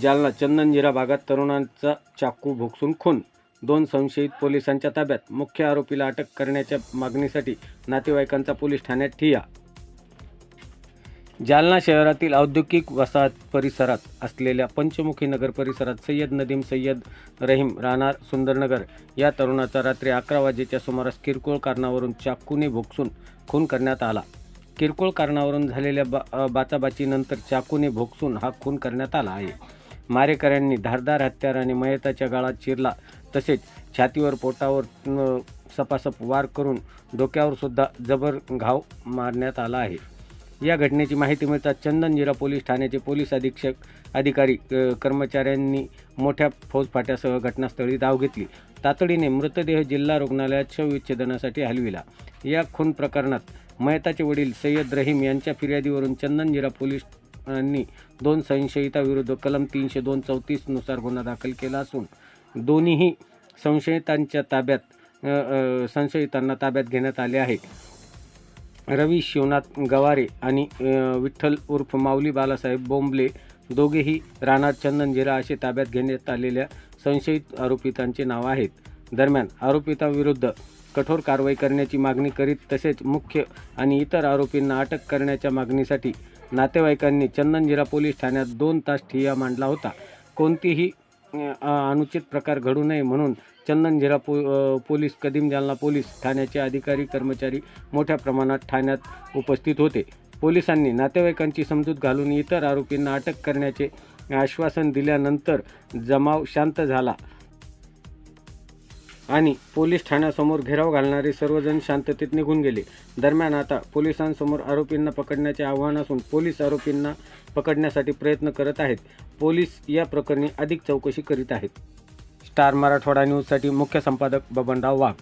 जालना चंदनजिरा भागात तरुणांचा चाकू भोगसून खून. दोन संशयित पोलिसांच्या ताब्यात. मुख्य आरोपीला अटक करण्याच्या मागणीसाठी नातेवाईकांचा पोलीस ठाण्यात ठिया. जालना शहरातील औद्योगिक वसाहत परिसरात असलेल्या पंचमुखी नगर परिसरात सय्यद नदीम सय्यद रहीम राहणार सुंदरनगर या तरुणाचा रात्री अकरा वाजेच्या सुमारास किरकोळ कारणावरून चाकूने भोगसून खून करण्यात आला. किरकोळ कारणावरून झालेल्या बा बाचाबाचीनंतर चाकूने भोगसून हा खून करण्यात आला आहे. मारेकऱ्यांनी धारदार हत्याराने मयताच्या गाळात चिरला तसेच छातीवर पोटावर सपासप वार करून डोक्यावर सुद्धा जबर घाव मारण्यात आला आहे. या घटनेची माहिती मिळताच चंदनजिरा पोलीस ठाण्याचे पोलीस अधीक्षक अधिकारी कर्मचाऱ्यांनी मोठ्या फौजफाट्यासह घटनास्थळी धाव घेतली. तातडीने मृतदेह जिल्हा रुग्णालयात शवविच्छेदनासाठी हलविला. या खून प्रकरणात मयताचे वडील सय्यद रहीम यांच्या फिर्यादीवरून चंदनजिरा पोलिसांनी दोन संशयिताविरुद्ध कलम तीनशे दोन चौतीसनुसार गुन्हा दाखल केला असून दोन्हीही संशयितांच्या ताब्यात संशयितांना ताब्यात घेण्यात आले आहे. रवी शिवनाथ गवारे आणि विठ्ठल उर्फ माऊली बालासाहेब बोंबले दोघेही राणा चंदनजिरा असे ताब्यात घेण्यात आलेल्या संशयित आरोपितांचे नाव आहेत. दरम्यान आरोपितांविरुद्ध कठोर कारवाई करण्याची मागणी करीत तसेच मुख्य आणि इतर आरोपींना अटक करण्याच्या मागणीसाठी नातेवाईकांनी चंदनजिरा पोलीस ठाण्यात दोन तास ठिय्या मांडला होता. कोणतीही अनुचित प्रकार घडू नये म्हणून चंदनझिरा पो पोलीस कदीम जालना पोलीस ठाण्याचे अधिकारी कर्मचारी मोठ्या प्रमाणात ठाण्यात उपस्थित होते. पोलिसांनी नातेवाईकांची समजूत घालून इतर आरोपींना अटक करण्याचे आश्वासन दिल्यानंतर जमाव शांत झाला. आणि पोलीस ठाण्यासमोर घेराव घालणारे सर्वजण शांततेत निघून गेले. दरम्यान आता पोलिसांसमोर आरोपींना पकडण्याचे आव्हान असून पोलीस आरोपींना पकडण्यासाठी प्रयत्न करत आहेत. पोलीस या प्रकरणी अधिक चौकशी करीत आहेत. स्टार मराठवाडा न्यूजसाठी मुख्य संपादक बबनराव वाघ.